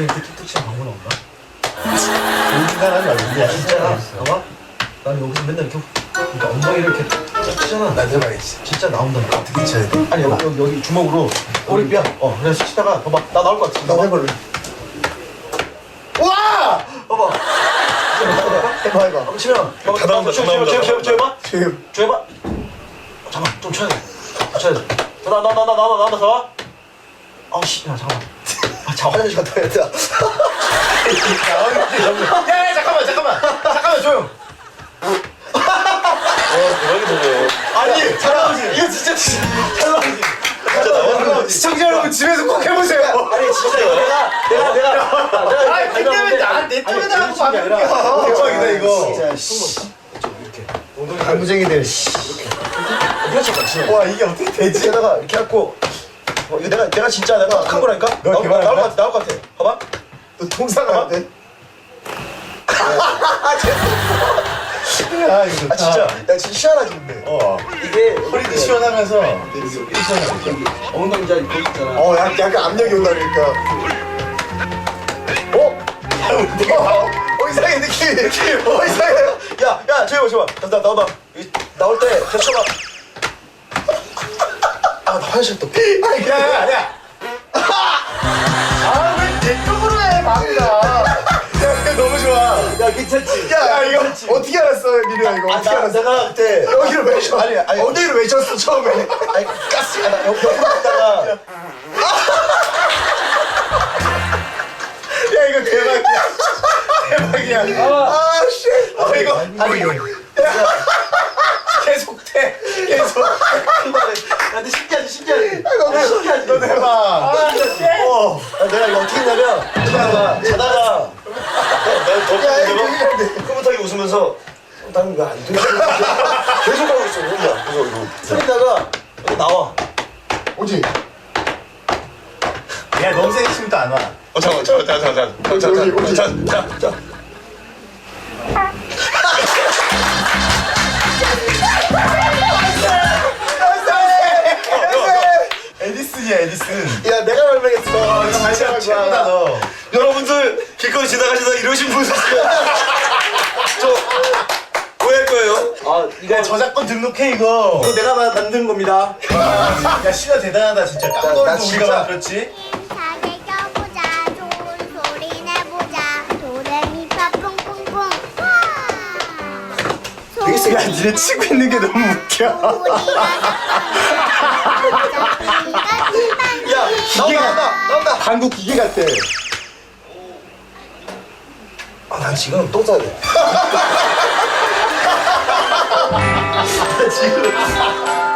너도 이렇게 툭툭 치는 방문 없나? 인간하지 말고. 야. 진짜. 봐봐. 난 여기서 맨날 이렇게 그러니까 엉덩이를 이렇게 쫙 치잖아. 나 해봐야지. 진짜 나온다니까 어떻게 쳐야 돼? 아니 여기, 여기, 여기 주먹으로 꼬리뼈. 어 그래서 치다가 봐봐. 나 나올 것 같아. 나 해볼래. 와! 봐봐. 해봐, 해봐. 한번 치면 봐봐 다 나온다, 다 나온다, 줘다 해봐 줘 해봐 지금. 줘 해봐. 잠깐 좀 쳐야 돼. 쳐야 돼. 나나 나나 나나 나나 잡아 아우 씨 야 잠깐 아 자, 화장실 갔다 와야 돼 야, 야, 잠깐만, 잠깐만. 잠깐만, 조용. 대박이네. 아니, 잘 나오지? 이거 진짜 잘 나오지? 진짜 나왔는데. 시청자 여러분 집에서 꼭 해보세요. 아니 진짜 내가 내가 내가 내가 아니, 근데 나내 쪽에다 하고 만들까? 대박이다, 이거. 진짜 씨 이렇게 간부쟁이들, 씨. 그렇지 그렇지 와, 이게 어떻게 되지? 게다가 이렇게 갖고 어, 이거 내가 내가 진짜 내가 한 거라니까 너 나올, 개발한 나올 것 거야? 같아 나올 것 같아 봐봐 너 통사가 안 돼? 아, 이거 아 진짜 야 진짜 시원하지 근데 어. 이게 허리도 시원하면서 엉덩이 자 거기 있잖아 어, 약- 약간 압력이 온다니까. 어? 어, 어, 이상해. 느낌. 어, 이상해. 야야 저기 봐 저기 봐 나, 나온다 나올 때 개쳐봐 아 나 화장실 또 아니, 야, 야, 야. 아, 왜 내 쪽으로 해, 방이다. 야, 이거 너무 좋아. 야 괜찮지 야, 야, 이거 어떻게 알았어, 미리야, 이거. 아, 어떻게 나, 알았어? 내가 그때 여기를 왜 쳐? 아니, 아니. 어디를 왜 쳤어, 처음에? 아니 가스 아, 나 옆, 옆으로 갔다가 야, 이거 대박이야. 대박이야. 아, 씨. 아, 이거. 아니 계속 돼. 계속. 야 근데 신기하지 신기하지 너 대박. 어. 야, 내가 이거 어떻게 했냐면 자다가 자다가 나더 야, 이거 대박. 이거 안 돼. 흐뭇하게 웃으면서 나는 왜안 돼? 계속 하고 있어 혼자 그래서 이거 그러다가 여기 나와 오지. 야, 너무 세게 치면 또안 와. 어 잠깐 잠깐 잠깐 잠깐 잠깐 여기. 잠깐 잠깐 길거리 지나가시다 이러신 분 있으면 저 오해할 거예요. 아 이거 야, 저작권 등록해, 이거. 이거 내가 마- 만든 겁니다 야, 시가 대단하다, 진짜. 나 깜놀도 우리가 진짜- 만들었지? 사귀어보자 좋은 소리 내보자 도레미파 뿡뿡뿡 되게 야, 니네 치고 있는 게 너무 웃겨. 야 나온다 나온다 나온다 한국 기계 같아. 난 지금 똥 싸야 돼. 지금.